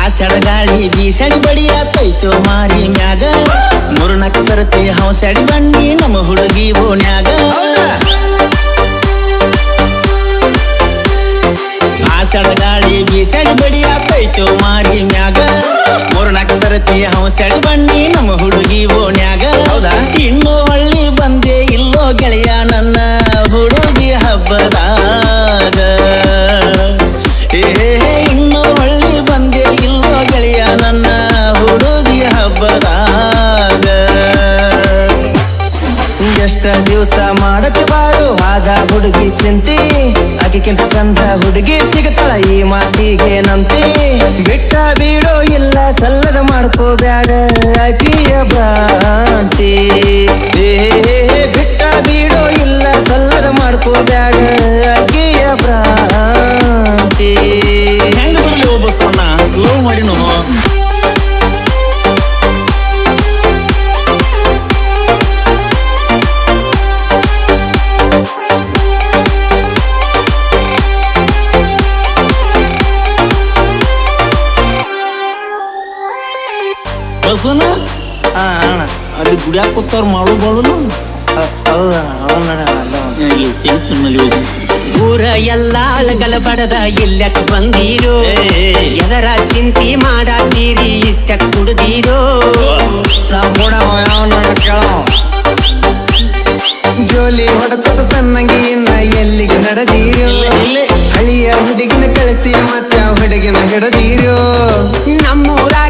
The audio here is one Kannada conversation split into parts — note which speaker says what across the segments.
Speaker 1: ಆಷಾಢ ಗಾಳಿ ಬೀಸಣಿ ಬಡಿಯಾತೈತೋ ಮಾರಿ ಮ್ಯಾಗ ಮೂರ್ನಾಲ್ಕು ಸರತಿ ಹೌಸಡಿ ಬನ್ನಿ ನಮ್ಮ ಎಷ್ಟ ದಿವಸ ಮಾಡಕ್ಕೆ ಆದ ಹುಡುಗಿ ಚಿಂತಿ. ಅದಕ್ಕಿಂತ ಚಂದ ಹುಡುಗಿ ಸಿಗತಾಳ ಈ ಮಾತಿಗೆ ನಂತಿ. ಬಿಟ್ಟ ಬೀಡೋ ಇಲ್ಲ, ಸಲ್ಲದ ಮಾಡ್ಕೋಬ್ಯಾಡ ಅಕಿಯ ಭ್ರಾಂತಿ ಬಸವನ
Speaker 2: ಹಾ ಅಣ್ಣ
Speaker 1: ಅಲ್ಲಿ ಗುಡಿಯಾಗ ಕೂತವ್ರು ಮಾಡು ಬಾಳು
Speaker 2: ಹೌದಾ ಅವನ
Speaker 3: ಊರ ಎಲ್ಲ ಅಳಗಲ ಬಡದ ಇಲ್ಲಕ್ ಬಂದೀರೋ ಎದರ ಚಿಂತಿ ಮಾಡಾತೀರಿ ಇಷ್ಟ ಕುಡ್ದೀರೋ
Speaker 2: ನಾವು ಕೂಡ ಅವನ ಕೇಳೋ ಜೋಲಿ ಹೊಡೆತದ ಸನ್ನಂಗಿ ಇನ್ನ ಎಲ್ಲಿಗೆ ನಡೆದೀರೋ ಹಳಿಯ ಹುಡುಗಿನ ಕಳಿಸಿ ಮತ್ತೆ ಆ ಹುಡುಗಿನ ಹಿಡದೀರೋ
Speaker 3: ನಮ್ಮೂರಾಗ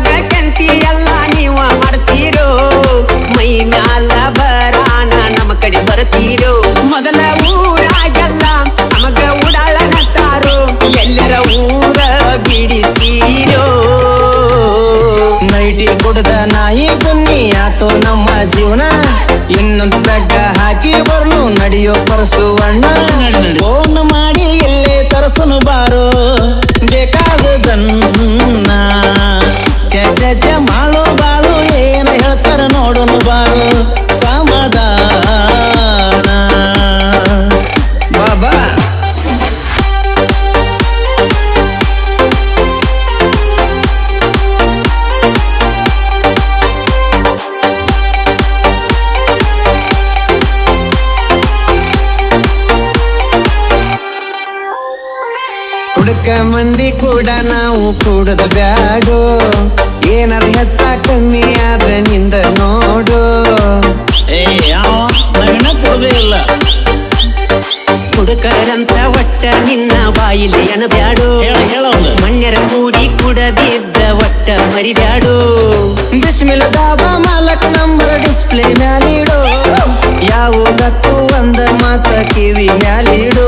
Speaker 3: ಕಡೆ ಬರ್ತೀರೋ ಮೊದಲ ಊರಾಗೆಲ್ಲ ನಮಗ ಉಡಾಳ ನತ್ತಾರೋ ಎಲ್ಲರ ಊರ ಬಿಡಿಸೀರೋ.
Speaker 1: ನೈಟಿ ಕುಡ್ದ ನಾಯಿ ಬನ್ನಿ, ಆತೋ ನಮ್ಮ ಜೀವನ. ಇನ್ನೊಂದು ಬೆಡ್ಡ ಹಾಕಿ ಬರ್ಲು, ನಡೆಯೋ ಪರಸು ಅಣ್ಣ. ಫೋನ್ ಮಾಡಿ ಎಲ್ಲೇ ತರಸನು ಬಾರೋ. ಕೆಟ್ಟ ಮಾಡು ಬಾಳು, ಏನ ಹೇಳ್ತಾರ ನೋಡೋನು ಬಾರು.
Speaker 2: ಹುಡುಕ ಮಂದಿ ಕೂಡ ನಾವು ಕೂಡದ ಬ್ಯಾಡು. ಏನಾರ ಹೆಚ್ಚ ಕಮ್ಮಿ ಆದ್ರೆ ನಿಂದ ನೋಡು.
Speaker 1: ಏ ಯಾವ ಇಲ್ಲ.
Speaker 3: ಹುಡುಕರಂತ ಒಟ್ಟ ನಿನ್ನ ಬಾಯಿಲಿ
Speaker 1: ಹೇಳ ಅವ್ನು.
Speaker 3: ಮಣ್ಯರ ಕೂಡಿ ಕುಡದಿದ್ದ ಒಟ್ಟ ಮರಿಬ್ಯಾಡು.
Speaker 1: ಬಿಸ್ಮಿಲ್ ದಾಬಾ ಮಾಲಕ್ ನಂಬರ್ ಡಿಸ್ಪ್ಲೇ ಮ್ಯಾಲಿಡು. ಯಾವುದಕ್ಕೂ ಒಂದ ಮಾತ ಕಿವಿ ಮ್ಯಾಲಿಡು.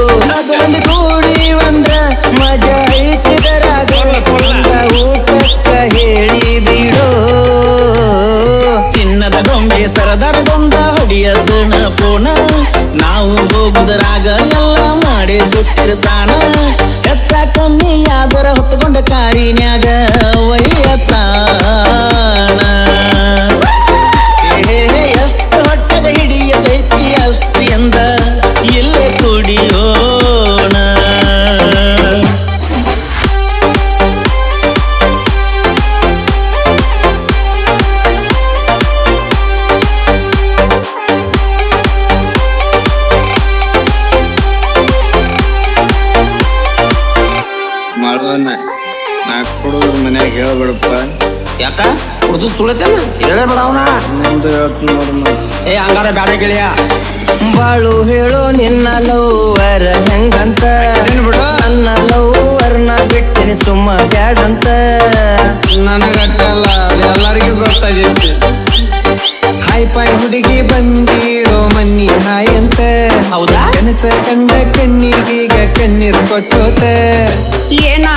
Speaker 1: ನಾವು ಹೋಗುದರಾಗ ಎಲ್ಲ ಮಾಡಿ ಸುಟ್ಟಿರ್ತಾನ ಹೆಚ್ಚ ಕಮ್ಮಿ ಯಾದರ ಹೊತ್ತುಕೊಂಡ ಕಾರಿನ್ಯಾಗ ಒಯ್ಯತಾನ
Speaker 3: ಯಾಕ? ಕುಡ್ದು ಸುಳತೇನ ಹೇಳಬೇಡ ಅವನ.
Speaker 2: ಮುಂದೆ ಹೇಳ್ತೀನಿ ನೋಡಮ್ಮ
Speaker 3: ಏ ಹಂಗಾರ ಬ್ಯಾಡ ಗೆಳೆಯ.
Speaker 1: ಬಾಳು ಹೇಳು ನಿನ್ನ ಲವ್ವರ ಹೆಂಗಂತ? ಬಿಡು. ನನ್ನ ಲವ್ವರ್ನ ಬಿಟ್ಟಿನಿ ಸುಮ್ಮ ಬ್ಯಾಡಂತ?
Speaker 2: ನನಗಟ್ಟಲ್ಲ ಅದು ಎಲ್ಲರಿಗೂ ಗೊತ್ತಾಗೈತಿ. ಹಾಯ್ ಪಾಯ್ ಹುಡುಗಿ ಬಂದಿಡೋ ಮನ್ನಿ ಹಾಯ್ ಅಂತ.
Speaker 3: ಹೌದಾ?
Speaker 2: ಕನಸ ಕಂಡ ಕಣ್ಣಿಗೀಗ ಕಣ್ಣೀರ್ ಕೊಟ್ಟೋತ.
Speaker 3: ಏನಾನತೈತೋ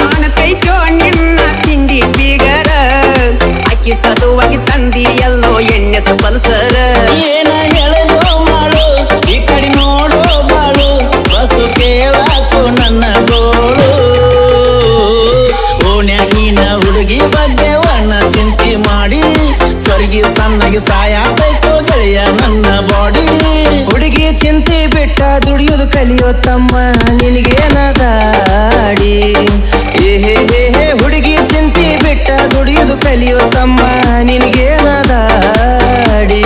Speaker 1: ತಮ್ಮ ನಿನಗೇನದ ದಾಡಿ ಏ ಹೇ ಹೇ ಹೇ, ಹುಡುಗಿ ಚಿಂತಿ ಬಿಟ್ಟ ದುಡಿಯೋದು ಕಲಿಯೋ ತಮ್ಮ ನಿನಗೇನ ದಾಡಿ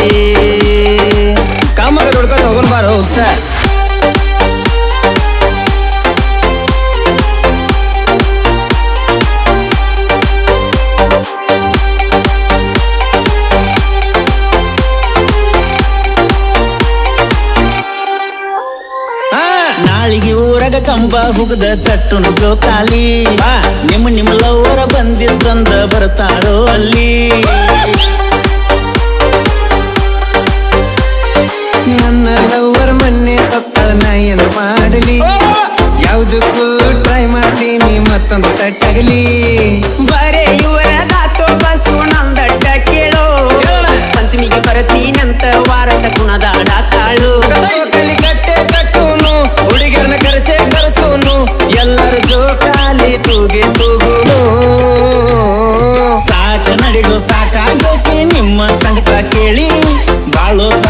Speaker 1: ಕಾಮಗ ದುಡ್ಕೊಂಡು ಹೋಗೋಣ ಬಾರೋ ಊರಾಗ ಕಂಬ ಹುಗದ ಕಟ್ಟುನು ಜೋಕಾಲಿ ನಿಮ್ಮ ನಿಮ್ಮ ಲವರ ಬಂದಿದ್ದಂದ ಬರ್ತಾರೋ ಅಲ್ಲಿ.
Speaker 2: ನನ್ನ ಲವರ್ ಮೊನ್ನೆ ಸತ್ತಳ ನಾ ಏನು ಮಾಡಲಿ ಯಾವುದಕ್ಕೂ ಟ್ರೈ ಮಾಡ್ತೀನಿ ಮತ್ತೊಂದು ಸೆಟ್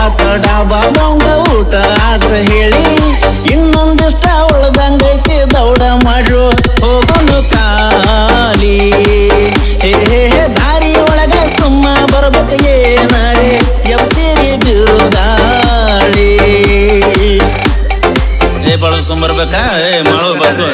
Speaker 1: ತಾತ ಡಾಬಾ ಮಂಗ ಊಟ ಆದ್ರ ಹೇಳಿ. ಇನ್ನೊಂದಿಷ್ಟ ಉಳ್ದಂಗೈತಿ ದೌಡ ಮಾಡ್ರು ಹೋಗೋನು ಕಾಲಿ ಹೇ ದಾರಿ ಒಳಗ ಸುಮ್ಮ ಬರ್ಬೇಕು ಏನಾರೆ? ಎಬ್ಸಿರಿ ಬಿರುದಾಳಿ. ಏ ಬಾಳು ಸುಮ್ಮ ಬರ್ಬೇಕಾ? ಏ ಮಾಡು ಬಸ್ಸು